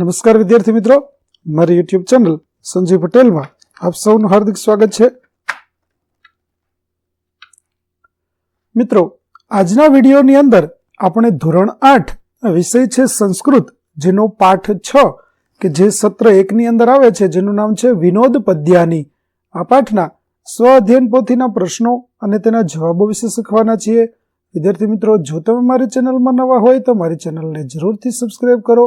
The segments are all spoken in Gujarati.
નમસ્કાર વિદ્યાર્થી મિત્રો. મારી યુટ્યુબ ચેનલ સંજય પટેલમાં આપ સૌનું હાર્દિક સ્વાગત છે. મિત્રો, આજના વિડીયોની અંદર આપણે ધોરણ આઠ વિષય છે સંસ્કૃત, જેનો પાઠ છ, કે જે સત્ર એકની અંદર આવે છે, જેનું નામ છે વિનોદ પદ્યાની. આ પાઠના સ્વ અધ્યયન પોથીના પ્રશ્નો અને તેના જવાબો વિશે શીખવાના છીએ. વિદ્યાર્થી મિત્રો, જો તમે મારી ચેનલમાં નવા હોય તો મારી ચેનલને જરૂરથી સબસ્ક્રાઈબ કરો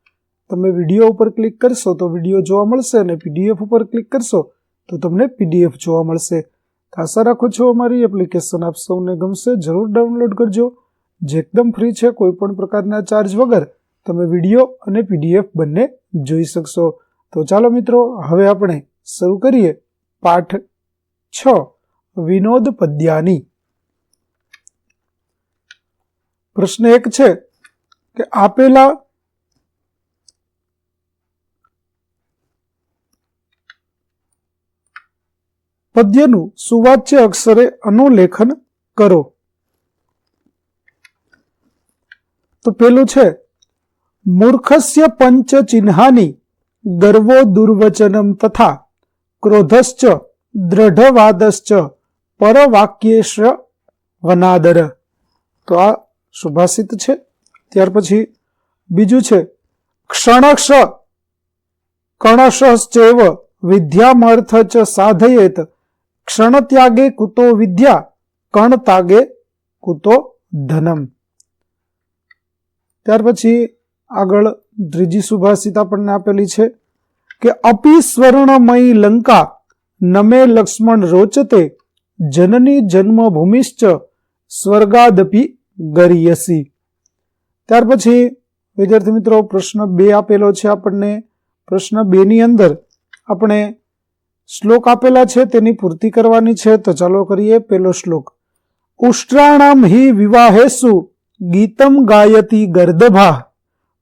તમે વીડિયો ઉપર ક્લિક કરશો તો વીડિયો જોવા મળશે અને પીડીએફ ઉપર ક્લિક કરશો તો તમને પીડીએફ જોવા મળશે. આશા રાખું છું અમારી એપ્લિકેશન આપ સૌને ગમશે. જરૂર ડાઉનલોડ કરજો. જે એકદમ ફ્રી છે, કોઈ પણ પ્રકારના ચાર્જ વગર તમે વીડિયો અને પીડીએફ બંને જોઈ શકશો. તો ચાલો મિત્રો, હવે આપણે શરૂ કરીએ પાઠ છ, વિનોદ પદ્યાની. પ્રશ્ન એક છે કે આપેલા પદ્યનું સુવાચ્ય અક્ષરે અનુલેખન કરો. તો પેલું છે, મૂર્ખસ્ય પંચ ચિહ્નાની ગર્વો દુર્વચનમ તથા ક્રોધશ્ચ દ્રઢવાદશ્ચ પરવાક્યેશ્ર વનાદર. તો આ સુભાષિત છે. ત્યાર પછી બીજું છે, ક્ષણક્ષ કણશશ્ચેવ વિદ્યામર્થ ચ સાધયેત ક્ષણત્યાગે કુતો વિદ્યા કણતાગે કુતો ધનમ. ત્યાર પછી આગળ ત્રીજી સુભાષિત આપણને આપેલી છે કે અપી સ્વર્ણમયી લંકા, નમે લક્ષ્મણ રોચતે, જનની જન્મભૂમિશ્ચ સ્વર્ગાદપી ગરિયસી. ત્યાર પછી વિદ્યાર્થી મિત્રો પ્રશ્ન બે આપેલો છે આપણને. પ્રશ્ન બેની અંદર આપણે શ્લોક આપેલા છે, તેની પૂર્તિ કરવાની છે. તો ચાલો કરીએ પેલો શ્લોક. ઉષ્ટ્રાણામ હિ વિવાહેસુ ગીતમ ગાયતી ગર્દભા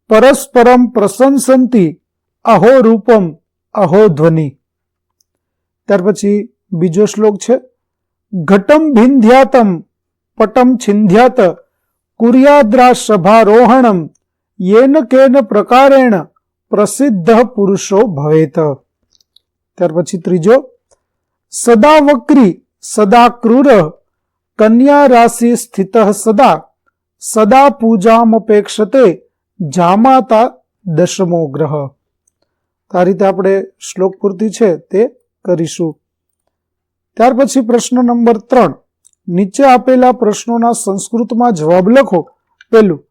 પરસ્પરમ પ્રશંસંતી અહો રૂપમ અહો ધ્વનિ. ત્યાર પછી બીજો શ્લોક છે, ઘટમ ભિંધ્યાતમ પટમ છિંધ્યાત કુર્યાદ્રા સભારોહણમ યેન કેન પ્રકારેણ પ્રસિદ્ધ પુરુષો ભવેત. ત્યાર પછી ત્રીજો સદા વક્રી સદા ક્રૂર કન્યા રાશિ સ્થિત સદા સદા પૂજામપેક્ષતે જામાતા દશમો ગ્રહ. આ રીતે આપણે શ્લોક પૂર્તિ છે તે કરીશું. ત્યાર પછી પ્રશ્ન નંબર ત્રણ, નીચે આપેલા પ્રશ્નોના સંસ્કૃતમાં જવાબ લખો. પેલું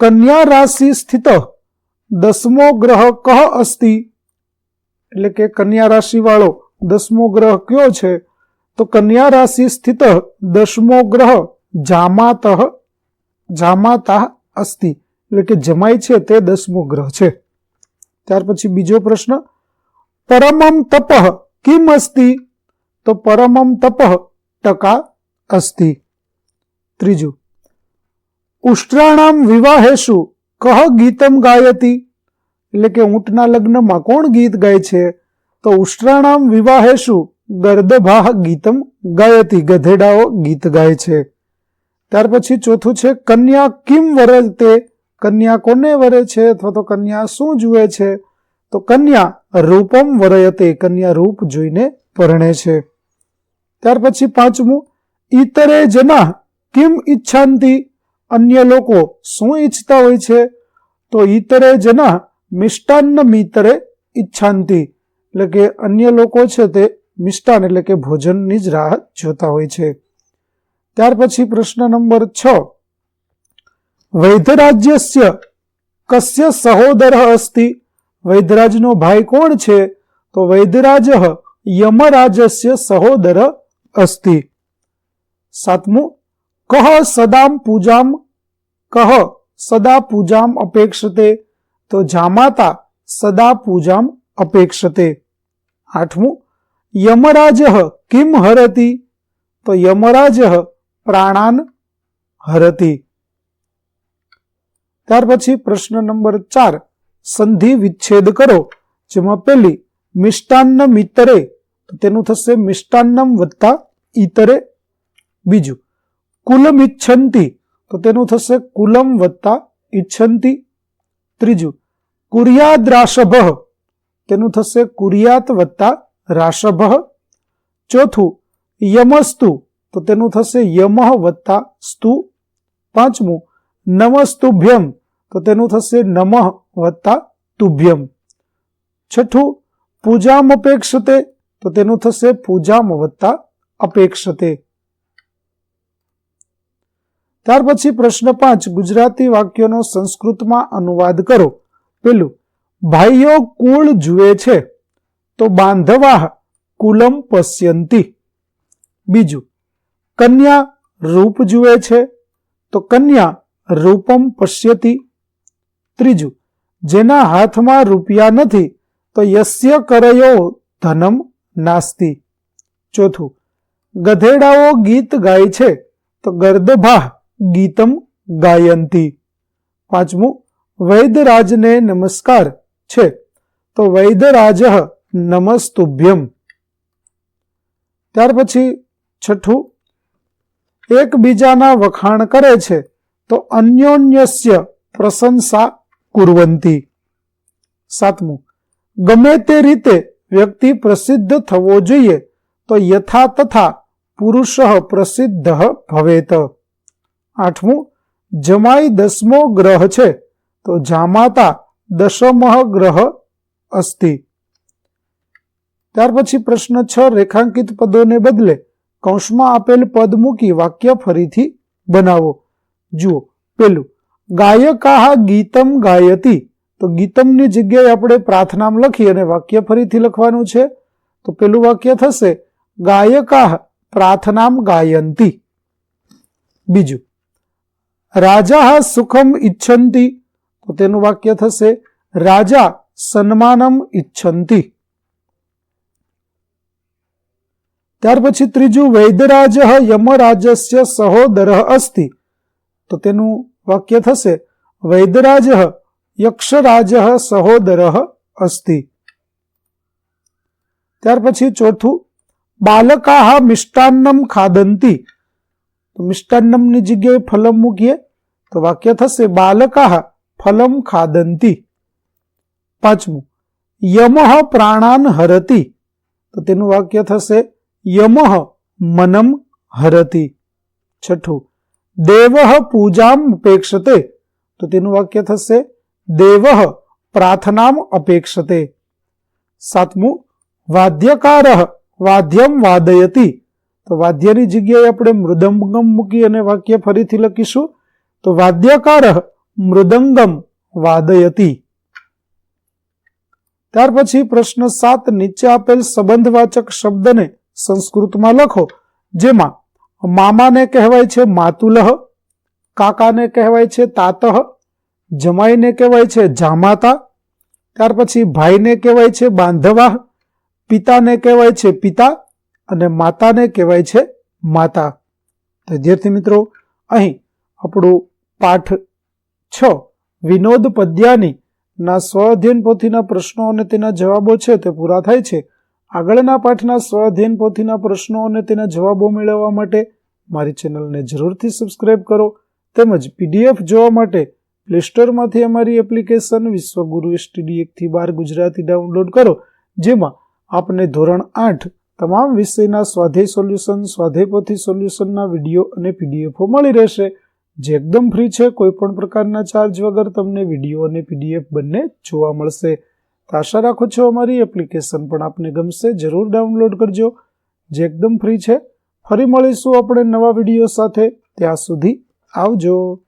કન્યા રાશિ સ્થિત દસમો ગ્રહ કહ અસ્તિ? એટલે કે કન્યા રાશિવાળો દસમો ગ્રહ કયો છે? તો કન્યા રાશિ સ્થિત દસમો ગ્રહ જામાતઃ, જામાતા અસ્તિ. એટલે કે જમાય છે તે દસમો ગ્રહ છે. ત્યાર પછી બીજો પ્રશ્ન, પરમમ તપ કિમ અસ્તિ? તો પરમમ તપ ટકા અસ્તિ. ત્રીજું, ઉષ્ટ્રાણામ વિવાહેશુ કહ ગીતમ ગાયતી? એટલે કે ઊંટના લગ્નમાં કોણ ગીત ગાય છે? તો ઉષ્ટ્રાણામ વિવાહેશુ ગર્દભાહ ગીતમ ગાયતી ગધેડાઓ ગીત ગાય છે. ત્યાર પછી ચોથું છે કન્યા કિમ વરતે કન્યા કોને વરે છે? અથવા તો કન્યા શું જુએ છે? તો કન્યા રૂપમ વરયતે, કન્યા રૂપ જોઈને પરણે છે. ત્યાર પછી પાંચમું, ઈતરે જના કિમ ઈચ્છાંતિ? અન્ય લોકો શું ઈચ્છતા હોય છે? તો ઈતરે જના મિષ્ટાન્ન મિતરે ઈચ્છાંતિ. એટલે કે અન્ય લોકો છે તે મિષ્ટાન એટલે કે ભોજનની જ રાહ જોતા હોય છે. ત્યાર પછી પ્રશ્ન નંબર છ. વૈધરાજ્યસ્ય કસ્ય સહોદર અસ્તિ? વૈધરાજનો ભાઈ કોણ છે? તો વૈધરાજ યમરાજસ્ય સહોદર અસ્તિ. સાતમું. કહ સદામ પૂજામ કહ સદા પૂજામ અપેક્ષતે? તો જામાતા સદા પૂજામ અપેક્ષતે. આઠમું, યમરાજ કિમ હરતી? તો યમરાજ પ્રાણાન હરતી. ત્યાર પછી પ્રશ્ન નંબર ચાર, સંધિ વિચ્છેદ કરો, જેમાં પહેલી, મિષ્ટાન્ન મિતરે તેનું થશે મિષ્ટાન્નમ વત્તા ઈતરે. બીજું કુલમ ઇચ્છંતી તો તેનું થશે કુલમ વત્તા ઇચ્છંતી ત્રીજું કુરિયાદ રાષભ તેનું થશે કુરિયાત વત્તા રાષભ ચોથું, યમસ્તુ. તો તેનું થશે યમઃ વત્તા સ્તુ. પાંચમું, નમસ્તુભ્યમ. તો તેનું થશે નમઃ વત્તા તુભ્યમ. છઠ્ઠું પૂજામ અપેક્ષતે તો તેનું થશે પૂજામ વત્તા અપેક્ષતે. ત્યાર પછી પ્રશ્ન પાંચ, ગુજરાતી વાક્યોનો સંસ્કૃતમાં અનુવાદ કરો. પેલું, ભાઈઓ કુળ જુએ છે, તો બાંધવા કુલમ પશ્યંતી. બીજું, કન્યા રૂપ જુએ છે, તો કન્યા રૂપમ પશ્યતી. ત્રીજું, જેના હાથમાં રૂપિયા નથી, તો યસ્ય કરયો ધનમ નાસ્તી. ચોથું, ગધેડાઓ ગીત ગાય છે, તો ગર્દભા ગીતમ ગાયંતી. પાંચમું વૈદરાજને નમસ્કાર છે. તો વૈદરાજ નમસ્તુભ્યમ. ત્યાર પછી છઠ્ઠું, એકબીજાના વખાણ કરે છે, તો અન્યોન્યસ્ય પ્રશંસા કુરવંતી. સાતમું, ગમે તે રીતે વ્યક્તિ પ્રસિદ્ધ થવો જોઈએ, તો યથા તથા પુરુષ પ્રસિદ્ધ ભવેત. આઠમું, જમાઈ દસમો ગ્રહ છે તો જામાતા દશમહ ગ્રહ અસ્તિ. ત્યાર પછી પ્રશ્ન છ, રેખાંકિત પદોને બદલે કૌંસમાં આપેલ પદ મૂકી વાક્ય ફરીથી બનાવો. જુઓ, પેલું ગાયકાહ ગીતમ ગાયતી. તો ગીતમની જગ્યાએ આપણે પ્રાર્થનામ લખી અને વાક્ય ફરીથી લખવાનું છે. તો પેલું વાક્ય થશે ગાયકાહ પ્રાર્થનામ ગાયંતી. બીજું, રાજા સુખમ ઈચ્છંતી તો તેનું વાક્ય થશે રાજા સન્માનમ ઈચ્છંતી ત્યાર પછી ત્રીજું વૈદરાજ યમરાજસ્ય સહોદર અસ્તિ તો તેનું વાક્ય થશે વૈદરાજ યક્ષરાજ સહોદર અસ્તિ ત્યાર પછી ચોથું બાલકાહ મિષ્ટાન્નમ ખાદંતી તો મિષ્ટાન્નમની જગ્યાએ ફલમ મૂકીએ તો વાક્ય થશે બાલકાહ ફલમ ખાદંતી પાંચમું યમહ પ્રાણાન હરતી તો તેનું વાક્ય થશે યમહ મનમ હરતી છઠ્ઠું દેવ પૂજામ અપેક્ષતે તો તેનું વાક્ય થશે દેવ પ્રાર્થનામ અપેક્ષતે સાતમું વાદ્યકાર વાદ્યમ વાદયતી તો વાદ્યની જગ્યાએ આપણે મૃદંગમ મૂકી અને વાક્ય ફરીથી લખીશું તો વાદ્યકાર મૃદંગમ વાદયતી. ત્યાર પછી પ્રશ્ન સાત નીચે આપેલ સંબંધવાચક શબ્દને સંસ્કૃતમાં લખો, જેમાં મામાને કહેવાય છે માતુલહ, કાકાને કહેવાય છે તાતહ, જમાઈને કહેવાય છે જામાતા, ત્યાર પછી ભાઈને કહેવાય છે બાંધવા, પિતાને કહેવાય છે પિતા અને માતાને કહેવાય છે માતા. તો વિદ્યાર્થી મિત્રો, અહીં આપણું પાઠ છ, વિનોદ પદ્યાની ના સ્વઅધ્યયન પોથીના પ્રશ્નો અને તેના જવાબો છે તે પૂરા થાય છે. આગળના પાઠના સ્વઅધ્યયન પોથીના પ્રશ્નો અને તેના જવાબો મેળવવા માટે મારી ચેનલને જરૂરથી સબસ્ક્રાઇબ કરો તેમજ પીડીએફ જોવા માટે પ્લે સ્ટોરમાંથી અમારી એપ્લિકેશન વિશ્વગુરુ એસટીડી એકથી બાર ગુજરાતી ડાઉનલોડ કરો, જેમાં આપને ધોરણ આઠ તમામ વિષયના સ્વાધ્યાય સોલ્યુશન, સ્વાધ્યાય પોથી સોલ્યુશનના વીડિયો અને પીડીએફો મળી રહેશે. જે એકદમ ફ્રી છે કોઈ પણ પ્રકારના ચાર્જ વગર તમને વીડિયો અને પીડીએફ બંને જોવા મળશે. તો આશા રાખું છું અમારી એપ્લિકેશન પણ આપને ગમશે. જરૂર ડાઉનલોડ કરજો. જે એકદમ ફ્રી છે, ફરી મળીશું આપણે નવા વીડિયો સાથે. ત્યાં સુધી આવજો.